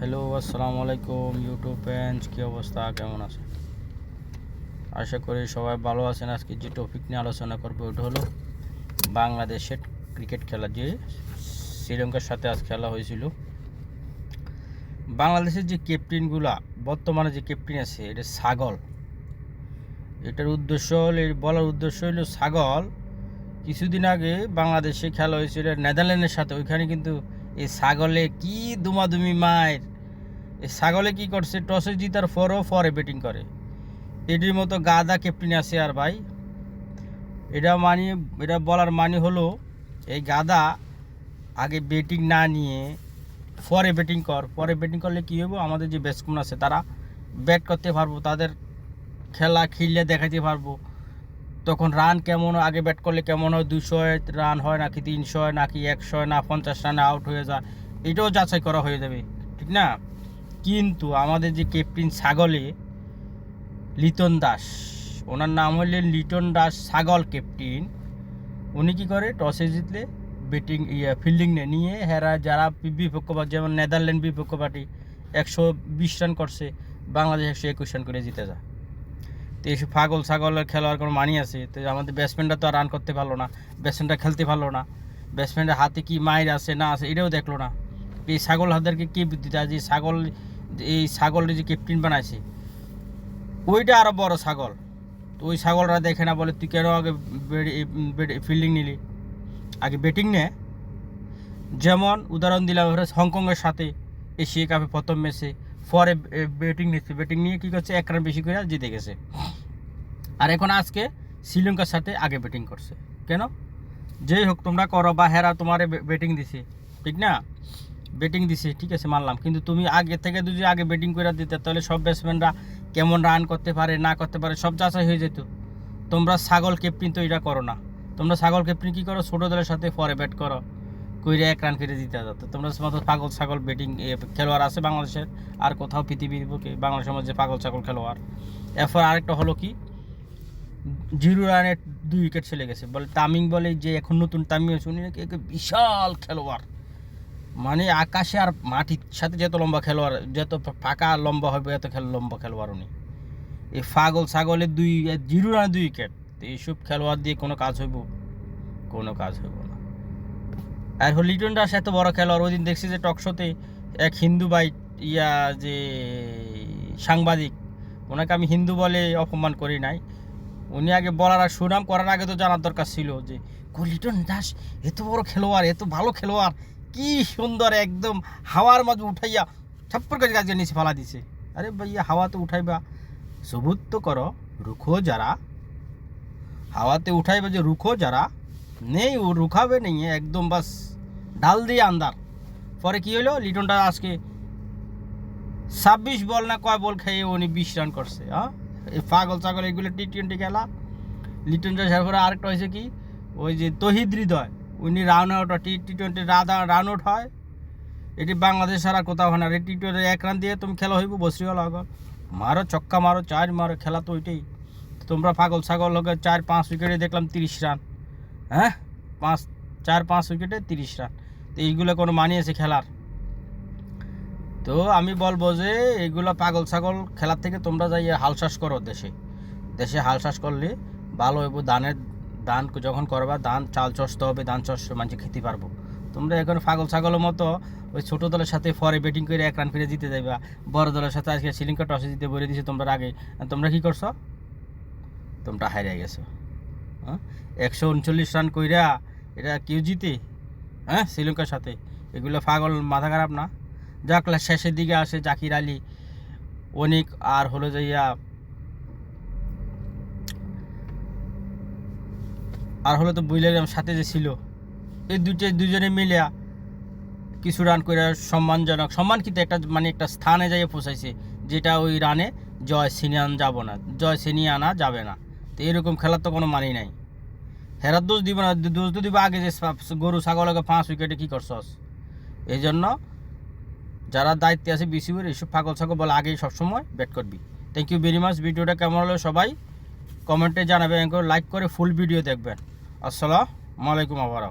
Hello, আসসালামু আলাইকুম YouTube friends, কী অবস্থা? কেমন আছে আশা করি সবাই ভালো আছেন। আজকে যে টপিক নিয়ে আলোচনা করব, ওটা হলো বাংলাদেশের ক্রিকেট খেলা। যে শ্রীলঙ্কার সাথে আজ খেলা হয়েছিল। বাংলাদেশের যে ক্যাপ্টেনগুলা বর্তমানে যে ক্যাপ্টেন আছে, এটা ছাগল। এটার উদ্দেশ্য হল বলার উদ্দেশ্য হলো ছাগল। কিছুদিন আগে বাংলাদেশে খেলা হয়েছিল নেদারল্যান্ডের সাথে। ওইখানে কিন্তু এই ছাগলে কি দুমাদুমি মায়ের ছাগলে কি করছে? টসে জিতার পরও পরে ব্যাটিং করে। এটির মতো গাদা ক্যাপ্টেন আছে আর ভাই। এটা মানি, এটা বলার মানে হলো, এই গাদা আগে ব্যাটিং না নিয়ে পরে ব্যাটিং কর। পরে ব্যাটিং করলে কী হব? আমাদের যে ব্যাটসম্যান আছে, তারা ব্যাট করতে পারব, তাদের খেলা খেললে দেখাতে পারব। তখন রান কেমন, আগে ব্যাট করলে কেমন হয়? দুশো রান হয় নাকি তিনশো নাকি একশো না পঞ্চাশ রানে আউট হয়ে যায়? এটাও যাচাই করা হয়ে যাবে, ঠিক না? কিন্তু আমাদের যে ক্যাপ্টেন ছাগলে, লিটন দাস, ওনার নাম হলেন লিটন দাস ছাগল ক্যাপ্টেন উনি কি করে টসে জিতলে ব্যাটিং ইয়ে ফিল্ডিং নিয়ে হেরা যারা বিপক্ষ পার্টি যেমন নেদারল্যান্ড বিপক্ষ পার্টি একশো বিশ রান করছে, বাংলাদেশ একশো একুশ রান করে জিতে যায়। তো এইসব পাগল ছাগলের খেলোয়াড় কোনো মানি আছে? তো আমাদের ব্যাটসম্যানরা তো আর রান করতে পারল না ব্যাটসম্যানটা খেলতে পারল না ব্যাটসম্যানের হাতে কি মায়ের আছে, না আছে, এটাও দেখল না। এই ছাগল হাতদেরকে কী বুদ্ধি যে ছাগল এই ছাগলের যে ক্যাপ্টেন বানাইছে, ওইটা আরও বড় ছাগল। তো ওই ছাগলরা দেখে না বলে, তুই কেন আগে ফিল্ডিং নিলি? আগে ব্যাটিং নে। যেমন উদাহরণ দিলাম হংকংয়ের সাথে এশিয়া কাপে প্রথম ম্যাচে, পরে ব্যাটিং নিচ্ছে। ব্যাটিং নিয়ে কী করছে? এক রান বেশি করে জিতে গেছে। আর এখন আজকে শ্রীলঙ্কার সাথে আগে ব্যাটিং করছে। কেন? যেই হোক, তোমরা করো বা হেরা তোমার ব্যাটিং দিছে। ঠিক না? ব্যাটিং দিছে, ঠিক আছে, মানলাম। কিন্তু তুমি আগে থেকে যদি আগে ব্যাটিং করে দিতে, তাহলে সব ব্যাটসম্যানরা কেমন রান করতে পারে, না করতে পারে, সব যাচাই হয়ে যেত। তোমরা ছাগল ক্যাপ্টেন তো এটা করো না। তোমরা ছাগল ক্যাপ্টেন কী করো? ছোটো দলের সাথে পরে ব্যাট করো, কইরে এক রান করে দিতে যেত তোমরা মতো পাগল ছাগল ব্যাটিং খেলোয়াড় আছে বাংলাদেশের, আর কোথাও পৃথিবীর বুকে, বাংলাদেশের মধ্যে পাগল ছাগল খেলোয়াড়। এরপর আরেকটা হলো কি? জিরো রানে দুই উইকেট চলে গেছে। বলে তামিং বলে যে, এখন নতুন তামিং হয়েছে উনি নাকি বিশাল খেলোয়াড়। মানে আকাশে আর মাটির সাথে যত লম্বা খেলোয়াড়, যত ফাঁকা লম্বা হবে, এত খেল, লম্বা খেলোয়াড় উনি এই পাগল ছাগলের দুই জিরো রানে দুই উইকেট এইসব খেলোয়াড় দিয়ে কোনো কাজ হইব? কোনো কাজ হইব না। আর হল লিটন দাস এত বড় খেলোয়াড়, ওই দিন দেখছি যে টকশোতে এক হিন্দু বাই ইয়া যে সাংবাদিক, ওনাকে আমি হিন্দু বলে অপমান করি নাই। উনি আগে বলার আর সুনাম করার আগে তো জানার দরকার ছিল যে লিটন দাস, এত বড় খেলোয়াড়, এত ভালো খেলোয়াড় কি সুন্দর একদম হাওয়ার মাঝে উঠাইয়া ছাপ্পর গাছ নিচে ফালা দিছে। আরে ভাইয়া হাওয়াতে উঠাইবা। সবুজ তো করো, রুখো যারা। হাওয়াতে উঠাইবা যে রুখো যারা, নেই ও রুখাবে নেই, একদম বাস ডাল দিয়ে আন্দার পরে কি হলো লিটনটা আজকে ছাব্বিশ বল না কয় বল খেয়ে উনি বিশ রান করছে হ্যাঁ এই পাগল ছাগল, এগুলো টি টোয়েন্টি খেলা। লিটন দাসের পরে আরেকটা হয়েছে কি, ওই যে তহিদ হৃদয়। উনি রান আউট হয়, T T twenty run out হয়। এটি বাংলাদেশ ছাড়া কোথাও হয় না। টি টোয়েন্টি এক রান দিয়ে তুমি খেলা হইব বসরি হলো আগর মারো, ছক্কা মারো, চার মারো, খেলা তো ওইটাই। তোমরা পাগল ছাগল লোকের চার, পাঁচ উইকেটে দেখলাম তিরিশ রান। হ্যাঁ? পাঁচ চার, পাঁচ উইকেটে তিরিশ রান। তো এইগুলো কোনো মানিয়েছে খেলার? তো আমি বলব যে এইগুলো পাগল ছাগল খেলার থেকে তোমরা যাই হাল চাষ করো দেশে। দেশে হাল চাষ করলে ভালো হইব ধানের ধান যখন করবা দান চাল চষতে হবে দান চষ মানুষ খেতে পারব। তোমরা এখন পাগল ছাগলের মতো ওই ছোটো দলের সাথে পরে ব্যাটিং করে এক রান ফিরে জিতে যাইবা। বড় দলের সাথে আজকে শ্রীলঙ্কা টসে জিতে বলে দিছে তোমরা আগে। তোমরা কি করছ? তোমরা হারিয়ে গেছো। হ্যাঁ? একশো উনচল্লিশ রান কইরা এটা কেউ জিতে? হ্যাঁ? শ্রীলঙ্কার সাথে। এগুলো পাগল, মাথা খারাপ না? যাক শেষের দিকে আসে জাকির আলী। অনিক আর হলো যাইয়া আর হলো তো বুঝলাম সাথে যে ছিল। এই দুটো দুজনে মিলিয়া কিছু রান করে সম্মানজনক, সম্মান কিন্তু একটা মানে একটা স্থানে যাইয়ে পৌঁছাইছে, যেটা ওই রানে জয় ছিনিয়ে আন যাব না, জয় ছিনিয়ে আনা যাবে না। তো এরকম খেলার তো কোনো মানি নাই। হেরার দোষ দিব না, দোষ তো দিব আগে যে গরু ছাগলকে পাঁচ উইকেটে কী করছস? এই জন্য যারা দায়িত্বে আছে বিসিবির এইসব পাগল ছাগল বলে আগেই সবসময় ব্যাট করবি। থ্যাংক ইউ ভেরি মাচ ভিডিওটা কেমন হলো সবাই কমেন্টে জানাবেন লাইক করে ফুল ভিডিও দেখবেন। আসসালামু আলাইকুম আবারও।